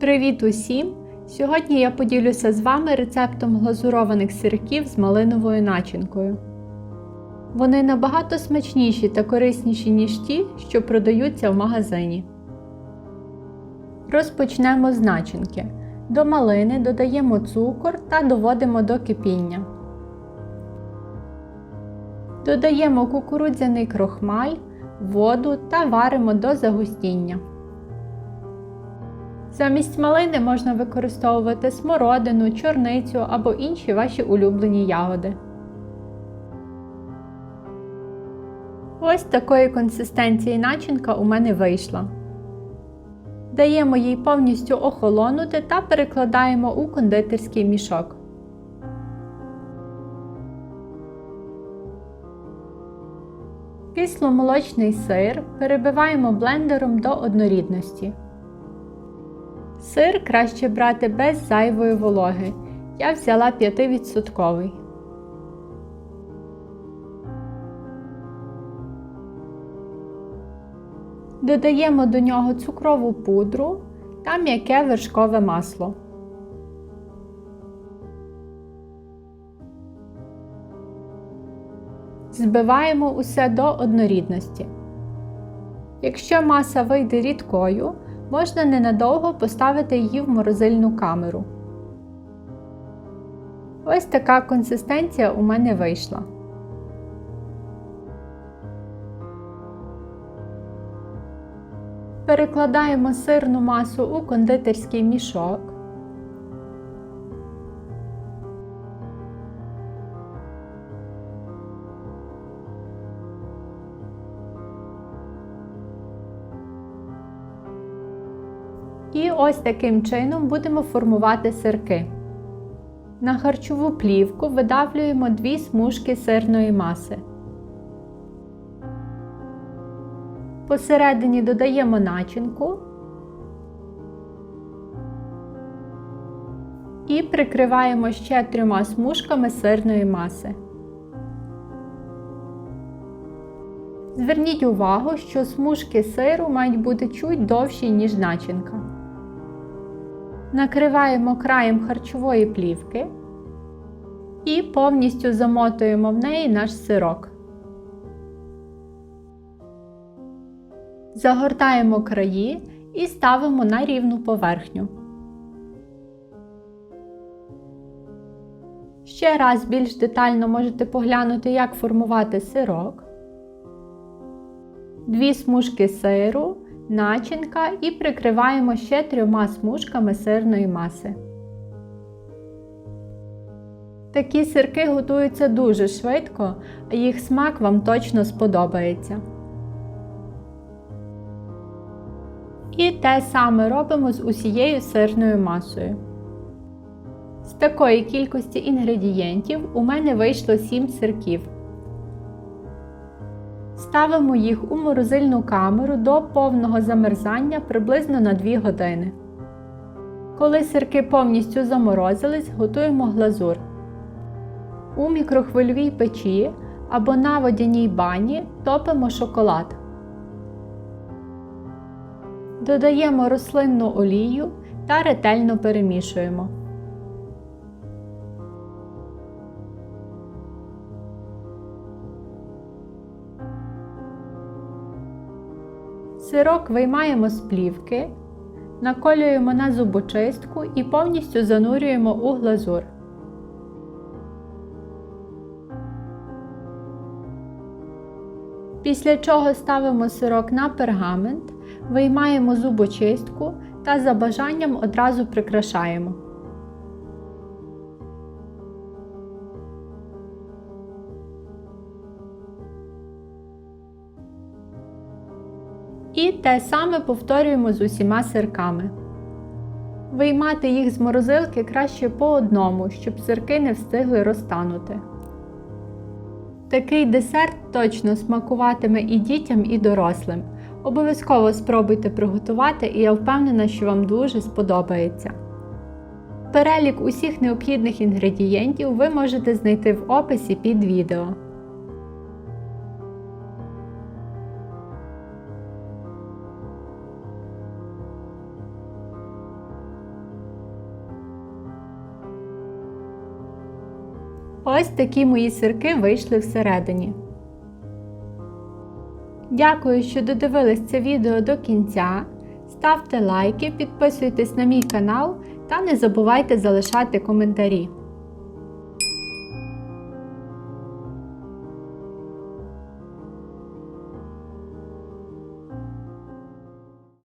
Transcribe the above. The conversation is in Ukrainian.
Привіт усім! Сьогодні я поділюся з вами рецептом глазурованих сирків з малиновою начинкою. Вони набагато смачніші та корисніші, ніж ті, що продаються в магазині. Розпочнемо з начинки. До малини додаємо цукор та доводимо до кипіння. Додаємо кукурудзяний крохмаль, воду та варимо до загустіння. Замість малини можна використовувати смородину, чорницю або інші ваші улюблені ягоди. Ось такої консистенції начинка у мене вийшла. Даємо їй повністю охолонути та перекладаємо у кондитерський мішок. Кисломолочний сир перебиваємо блендером до однорідності. Сир краще брати без зайвої вологи. Я взяла 5%. Додаємо до нього цукрову пудру та м'яке вершкове масло. Збиваємо усе до однорідності. Якщо маса вийде рідкою, можна ненадовго поставити її в морозильну камеру. Ось така консистенція у мене вийшла. Перекладаємо сирну масу у кондитерський мішок. І ось таким чином будемо формувати сирки. На харчову плівку видавлюємо дві смужки сирної маси. Посередині додаємо начинку і прикриваємо ще трьома смужками сирної маси. Зверніть увагу, що смужки сиру мають бути чуть довші, ніж начинка. Накриваємо краєм харчової плівки і повністю замотуємо в неї наш сирок. Загортаємо краї і ставимо на рівну поверхню. Ще раз більш детально можете поглянути, як формувати сирок, дві смужки сиру, начинка і прикриваємо ще трьома смужками сирної маси. Такі сирки готуються дуже швидко, їх смак вам точно сподобається. І те саме робимо з усією сирною масою. З такої кількості інгредієнтів у мене вийшло 7 сирків. Ставимо їх у морозильну камеру до повного замерзання приблизно на 2 години. Коли сирки повністю заморозились, готуємо глазур. У мікрохвильовій печі або на водяній бані топимо шоколад. Додаємо рослинну олію та ретельно перемішуємо. Сирок виймаємо з плівки, наколюємо на зубочистку і повністю занурюємо у глазур. Після чого ставимо сирок на пергамент, виймаємо зубочистку та за бажанням одразу прикрашаємо. І те саме повторюємо з усіма сирками. Виймати їх з морозилки краще по одному, щоб сирки не встигли розтанути. Такий десерт точно смакуватиме і дітям, і дорослим. Обов'язково спробуйте приготувати, і я впевнена, що вам дуже сподобається. Перелік усіх необхідних інгредієнтів ви можете знайти в описі під відео. Ось такі мої сирки вийшли всередині. Дякую, що додивились це відео до кінця. Ставте лайки, підписуйтесь на мій канал та не забувайте залишати коментарі.